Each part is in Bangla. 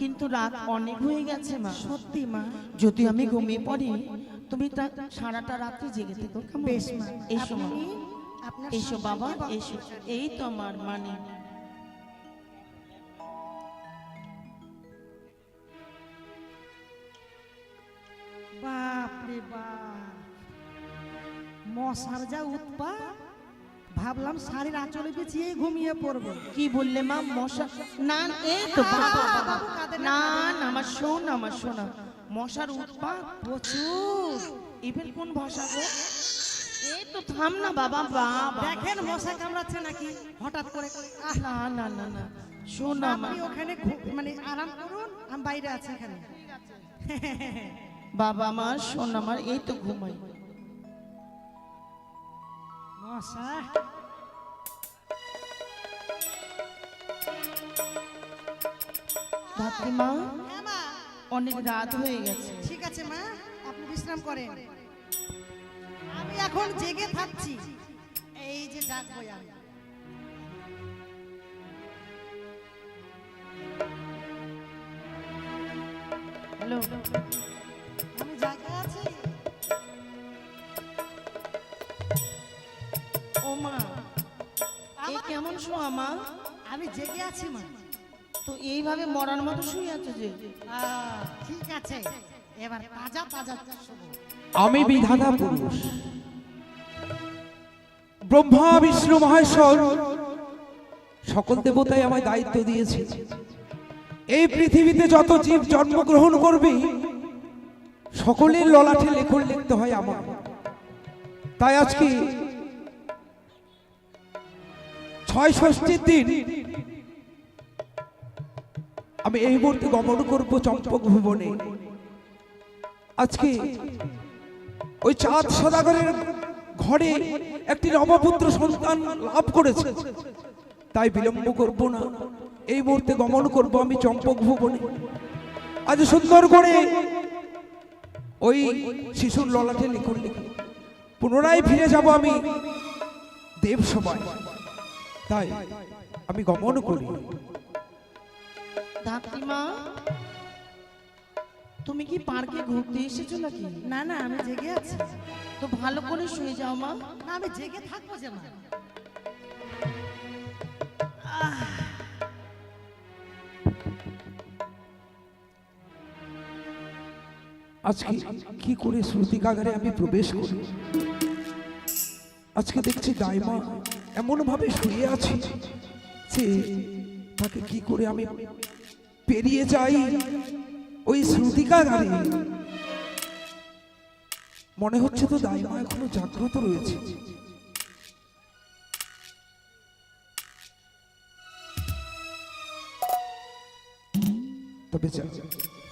কিন্তু রাত অনেক হয়ে গেছে মা। সত্যি মা। যদি আমি ঘুমিয়ে পড়ি তুমি তা সারাটা রাত্রি জেগে থেকো বেশ মা। এসো মা। এসো বাবা এসো। এই তো আমার মানে। বাপ রে বাপ। মশার যা উৎপাত। ভাবলাম শাড়ির আঁচলে বিছিয়ে ঘুমিয়ে পড়ব। কি বললে মা? মশা না এই তো বাবা। বাবা বাবু, না, না আমার শোন আমার শোনা মশার উৎপাত প্রচুর। এবার কোন ভাষা গো? এই তো থাম না বাবা বাবা। দেখেন মশা কামড়াচ্ছে নাকি? হঠাৎ করে। না না না না। শোন আপনি ওখানে মানে আরাম করুন আমি বাইরে আছি এখানে। বাবা আমার শোন আমার এই তো ঘুমাই। মশা ধাত্রী মা হ্যাঁ মা অনেক রাত হয়ে গেছে। ঠিক আছে মা। আপনি বিশ্রাম করেন। আমি এখন জেগে থাকছি। এই যে জাগবো আমি। হ্যালো। কেমন শোয়া মা আমি জেগে আছি, মা। তো এইভাবে মরার মতো শুয়ে আছে যে? ঠিক আছে, এবার তাজা তাজা আমি বিধাতা পুরুষ। ব্রহ্মা, বিষ্ণু, মহেশ্বর, সকল দেবতাই আমায় দায়িত্ব দিয়েছে। এই পৃথিবীতে যত জীব জন্মগ্রহণ করবে, সকলের ললাটে লেখন লিখতে হয় আমার। তাই আজকে ছয় ষষ্ঠীর দিন। আমি এই মুহূর্তে গমন করব চম্পক ভুবনে। আজকে ওই চাঁদ সদাগরের ঘরে একটি নবপুত্র সন্তান লাভ করেছে। তাই বিলম্ব করব না। এই মুহূর্তে গমন করব আমি চম্পক ভুবনে। আজ সুন্দর করে ওই শিশুর ললাটে লিখুন লিখুন। পুনরায় ফিরে যাব আমি দেব সভায় তাই আমি গমন করি। ধাত্রী মা তুমি কি পার্কে ঘুরতে এসেছ নাকি? না না আমি জেগে আছি। তো ভালো করে শুয়ে যাও মা। না আমি জেগে থাকব যে মা। আজকে কি করে শ্রুতি কাগারে আমি প্রবেশ করি? আজকে দেখছি দাইমা এমন ভাবে শুয়ে আছি যে তাকে কি করে আমি পেরিয়ে যাই ওই শ্রুতি কাগারে মনে হচ্ছে তো দাইমা এখনও জাগ্রত রয়েছে। তবে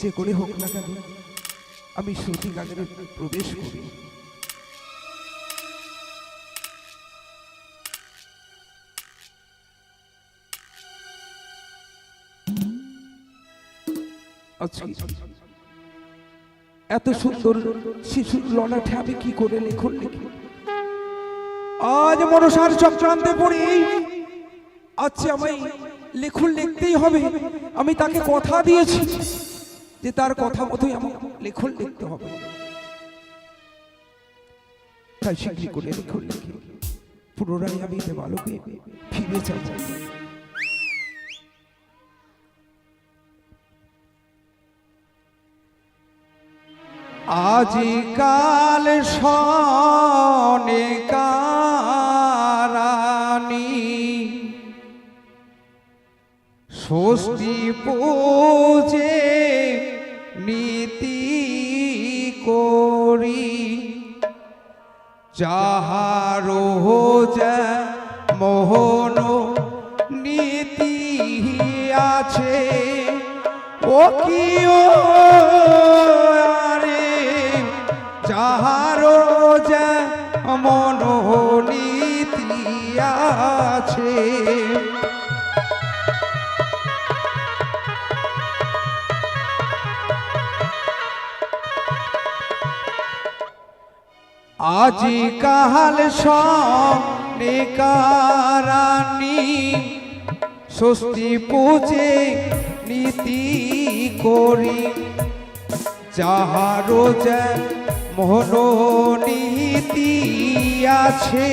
যে করে হোক না কেন, আমি শ্রুতি গানের প্রবেশ করি। আজকে এত সুন্দর শিশুর ললাটে আমি কি করে লেখন লিখি? আজ মনসার চক্রান্তে পড়ে। আজকে আমায় লেখন লিখতেই হবে, আমি তাকে কথা দিয়েছি যে তার কথা মতোই আমার লেখন লিখতে হবে। তাই শীঘ্রই করে লেখন লিখি। পুনরায় আমি দেবালোকে ফিরে যাব। আজিকাল সনেকারানি ষষ্ঠী পূজে নীতি করি। যাহার মোহন নীতি আছে ও কি ও মন নীতি আছে। আজি কাহাল সনেকারানি ষষ্ঠী পূজে নীতি করি। যাহারো মনোনীতি আছে।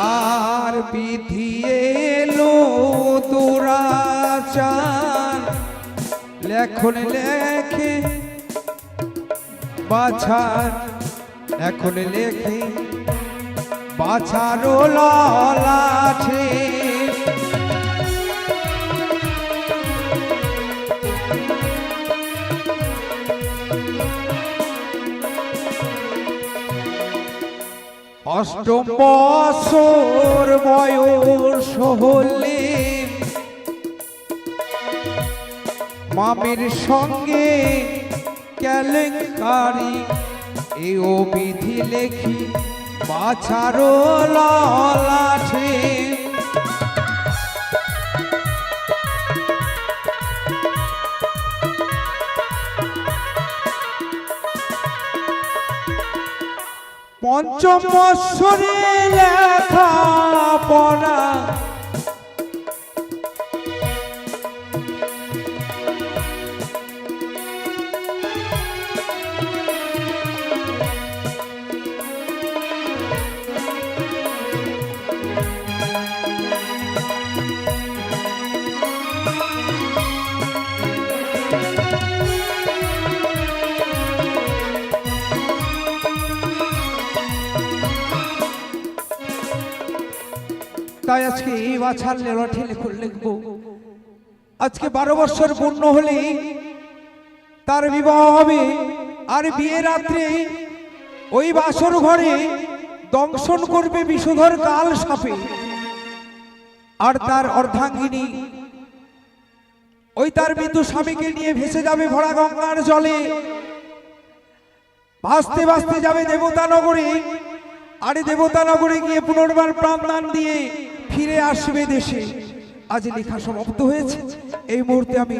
আর বিধি এলো দুরাচার। লেখন লেখে বাছার। এখন লেখে বাছারও ললাঠে অষ্টম বছর বয়স হলে মামির সঙ্গে কেলেঙ্কারি এ ও বিধি লেখি। বাছারো লাঠি পঞ্চম শরীর লেখা পড়া তাই আজকে এই বাছার লেলাঠি লেখন লিখব। আজকে বারো বছর পূর্ণ হলে তার বিবাহ হবে আর বিয়ে রাত্রে ওই বাসর ঘরে দংশন করবে বিষধর কাল সাপে। আর তার অর্ধাঙ্গিনী ওই তার মৃত্যু স্বামীকে নিয়ে ভেসে যাবে ভরা গঙ্গার জলে। ভাসতে ভাসতে যাবে দেবতা নগরে আর দেবতা নগরে গিয়ে পুনর্বার প্রাণদান দিয়ে ফিরে আসবে দেশে। আজ লেখা সমাপ্ত হয়েছে। এই মুহূর্তে আমি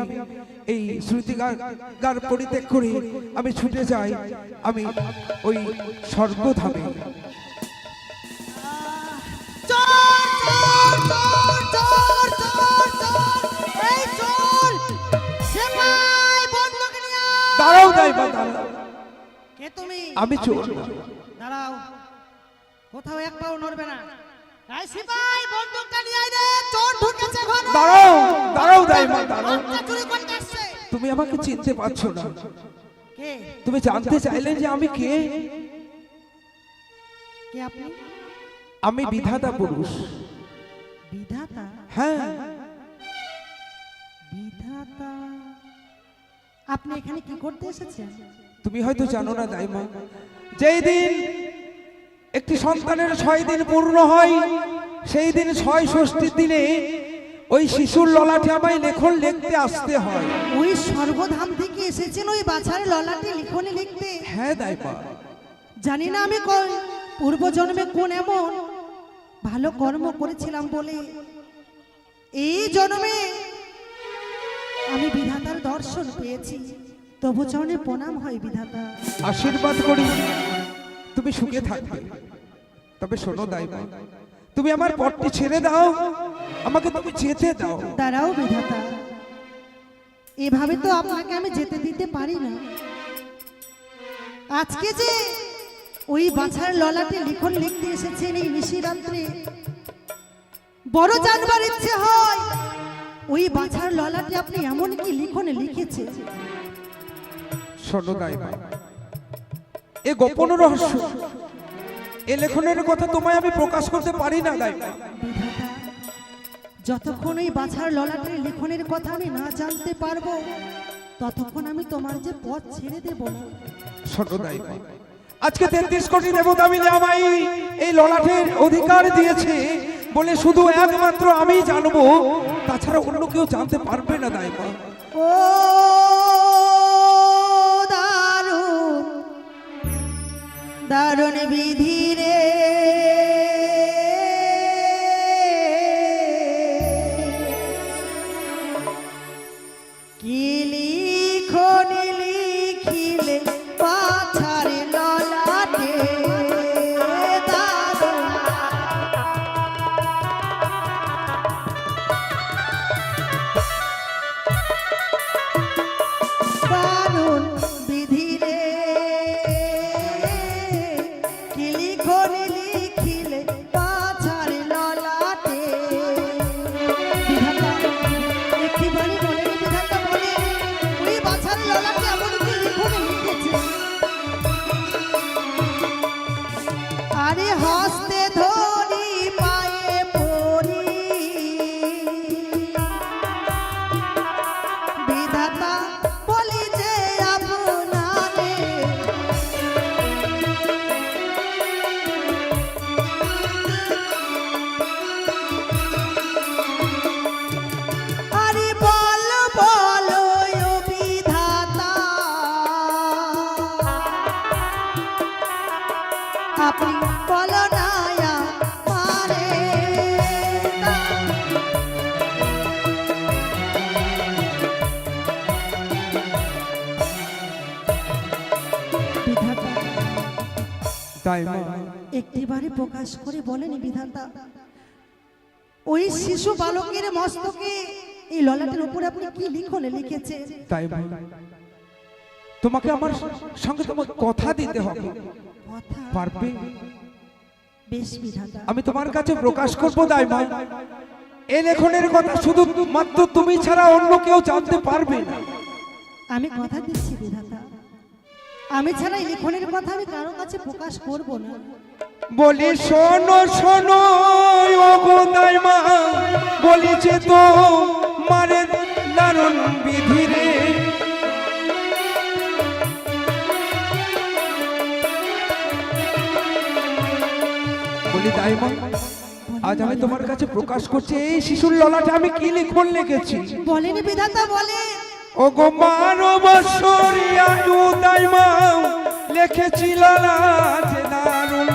এই শ্রুতিগার গার পরিত্যাগ করে আমি ছুটে যাই। আমি ওই স্বর্গধামে। দাঁড়াও আমি চোর দাঁড়াও। কোথাও এক পাও নড়বে না। এই সিপাই বন্দুকটা নিয়ে আয় রে চোর ঢুকেছে ঘরে। দাঁড়াও দাঁড়াও দাই দাঁড়াও। বাচ্চা চুরি করতে আসছে। তুমি আমাকে চিনতে পারছ না। কে? তুমি জানতে চাইলে যে আমি কে? কে? আপনি? আমি বিধাতা পুরুষ। বিধাতা? হ্যাঁ। বিধাতা? আপনি এখানে কি করতে এসেছেন? তুমি হয়তো জানো না দাইমা। যেই দিন একটি সন্তানের ছয় দিন পূর্ণ হয় সেই দিন ছয় ষষ্ঠীর দিনে ওই শিশুর ললাটে আমায় লেখন লিখতে আসতে হয়। ওই স্বর্গধাম থেকে এসেছেন ওই বাছার ললাটে লিখনে লিখতে। হ্যাঁ দাইমা জানি না আমি কোন পূর্বজন্মে কোন এমন ভালো কর্ম করেছিলাম বলে। এই জন্মে আমি বিধাতার দর্শন পেয়েছি তবু চরণে প্রণাম হয় বিধাতা। আশীর্বাদ করি। তুমি সুখে থাকবে। তবে শোনো দাইমা তুমি আমার পটটি ছেড়ে দাও। আমাকে তুমি যেতে দাও। দাঁড়াও বিধাতা। এভাবে তো আপনাকে আমি যেতে দিতে পারি না। আজকে যে ওই বাছার ললাটে লিখন লিখতে এসেছেন এই নিশিরাত্রে বড় জানবার ইচ্ছে হয় ওই বাছার ললাটে আপনি এমন কি লিখনে লিখেছে শোনো দাইমা এ গোপন রহস্য। এ লেখনের কথা তোমায় আমি প্রকাশ করতে পারি না বিধাতা যতক্ষণ ওই বাছার ললাটের লিখনের কথা আমি না জানতে পারব ততক্ষণ আমি তোমার যে পথ ছেড়ে দেব। না সর্বদাই আজকে তেত্রিশ কোটি দেবতা মিলে আমায় এই ললাটের অধিকার দিয়েছে বলে শুধু একমাত্র আমি জানব। তাছাড়া অন্য কেউ জানতে পারবে না দাইমা ও দারুণ বিধি রে। তাই মা। একটিবারে প্রকাশ করে বলেনি বিধাতা ওই শিশু বালকের মস্তকে এই ললাটের উপরে আপনি কি লিখনে লিখেছে? তাই তোমাকে আমার সঙ্গে তোমার কথা দিতে হবে। কথা? পারবে? বেশ বিধাতা। আমি তোমার কাছে প্রকাশ করব তাই মা। এ লেখনের কথা শুধু মাত্র তুমি ছাড়া অন্য কেউ জানতে পারবে না। আমি কথা দিচ্ছি বিধাতা। আমি ছাড়া এই লিখনের কথা আমি কারও কাছে প্রকাশ করব না। বলি শোনো শোনো গো মা বলি যে তো মারে দারুণ বিধিরে বলি তাই মা আজ আমি তোমার কাছে প্রকাশ করছি এই শিশুর ললাটে আমি কি লিখন লিখেছি? বলেনি বিধাতা বলে। ও গো বারো বছর মা লিখেছি ললাটে দারুণ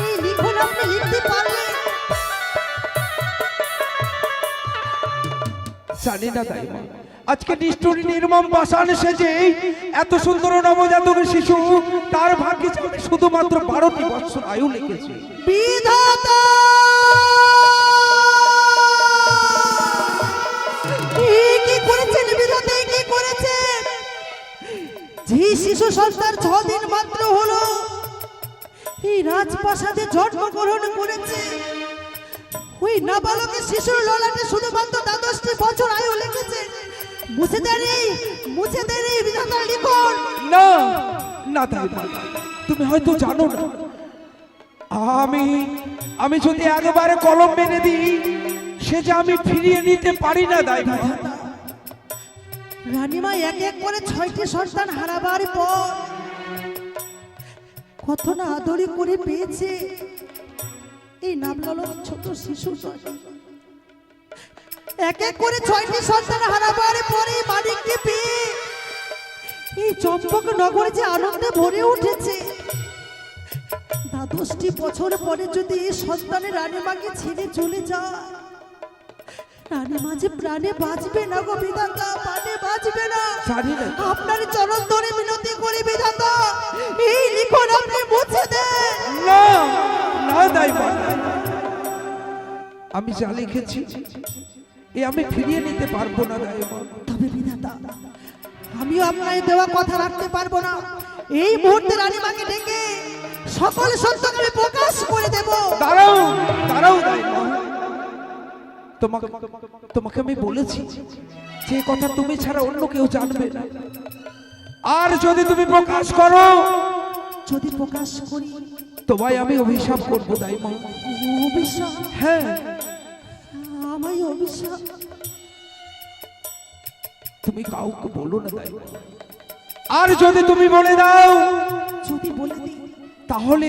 এই লিখন আপনি লিখতে পারলেন জানি না তাই আজকে নিষ্ঠুরী নির্মম পাষাণ সেজে এত সুন্দর নবজাতক শিশু তার ভাগ্যে শুধুমাত্র বারোটি বছর আয়ু লিখেছি। বিধাতা! যে শিশু সন্তান ছদিন মাত্র হলো। এই রাজপ্রাসাদে জন্মগ্রহণ করেছে। ওই নাবালকের শিশুর ললাটে শুধুমাত্র দ্বাদশটি বছর আয়ু লিখেছে মুছে দেন এই মুছে দেন এই বিধাতার লিখন। না না তাই তুমি হয়তো জানো না। আমি আমি যদি একবারে কলম মেনে দিই, সে যে আমি ফিরিয়ে নিতে পারি না দাই মা। রানীমা এক এক করে ছয়টি সন্তান হারাবার পর কত না আদরি করে পেয়েছে। এই নামলালক ছোট শিশু এক এক করে ছয়টি সন্তান হারাবার পরে মানিককে পেয়ে এই চম্পক নগরে যে আনন্দে ভরে উঠেছে। দ্বাদশটি বছর পরে যদি এই সন্তানের রানীমাকে ছেড়ে চলে যায় রানীমা যে প্রাণে বাঁচবে না গো বিধাতা প্রাণে বাঁচবে না। জানি না আপনার চরণ ধরে মিনতি করি বিধাতা। এই লিখন আপনি মুছে দেন না না দাই আমি যা লিখেছি এ আমি ফিরিয়ে নিতে পারব না। তবে বিধাতা আমিও আপনার দেওয়া কথা রাখতে পারব না। এই মুহূর্তে রানীমাকে ডেকে সকল সত্যকে আমি প্রকাশ করে দেব। দাঁড়াও দাঁড়াও মা। তোমাকে তোমাকে আমি বলেছি যে কথা তুমি ছাড়া অন্য কেউ জানবে না। আর যদি তুমি প্রকাশ করো যদি প্রকাশ করি তোমায় আমি অভিশাপ করব দাই মা অভিশাপ? হ্যাঁ। আমায় অভিশাপ? তুমি কাউকে বলো না মা। আর যদি তুমি বলে দাও যদি বলে দিই তাহলে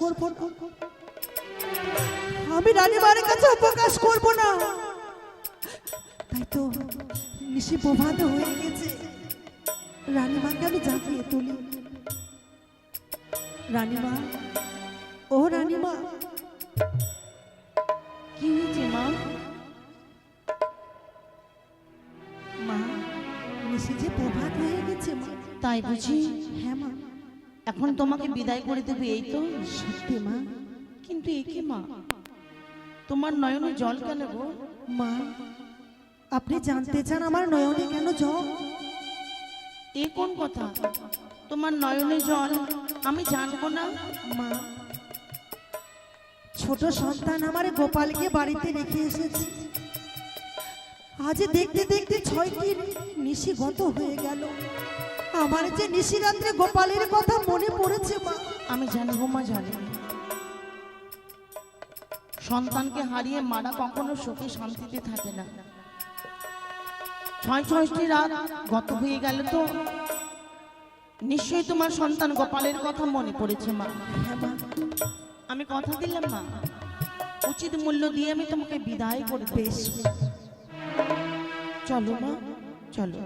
করব না। আমি রানীমার কাছে প্রকাশ করব না। তাই তো নিশি প্রভাত হয়ে গেছে। রানীমাকে আমি জাগিয়ে তুলি। রানীমা ও রানীমা। কি হয়েছে মা? মা নিশি যে প্রভাত হয়ে গেছে মা। তাই বুঝি? হ্যাঁ মা। এখন তোমাকে বিদায় করে দেবে এই তো? সত্যি মা। কিন্তু একে মা। তোমার নয়নে জল কেন গো? মা আপনি জানতে চান আমার নয়নে কেন জল? এ কোন কথা? তোমার নয়নে জল আমি জানব না? মা ছোট সন্তান আমার গোপালকে বাড়িতে রেখে এসেছি। আজ দেখতে দেখতে ছয়টি নিশি গত হয়ে গেল। আমার যে নিশি রাত্রে গোপালের কথা মনে পড়েছে মা আমি জানি গো মা জানি। সন্তানকে হারিয়ে মারা কখনো সুখে শান্তিতে থাকে না। ছয় ছয়টি রাত গত হয়ে গেল তো। নিশ্চয়ই তোমার সন্তান গোপালের কথা মনে পড়েছে মা। হ্যাঁ আমি কথা দিলাম মা। উচিত মূল্য দিয়ে আমি তোমাকে বিদায় করে। বেশ। চলো মা চলো।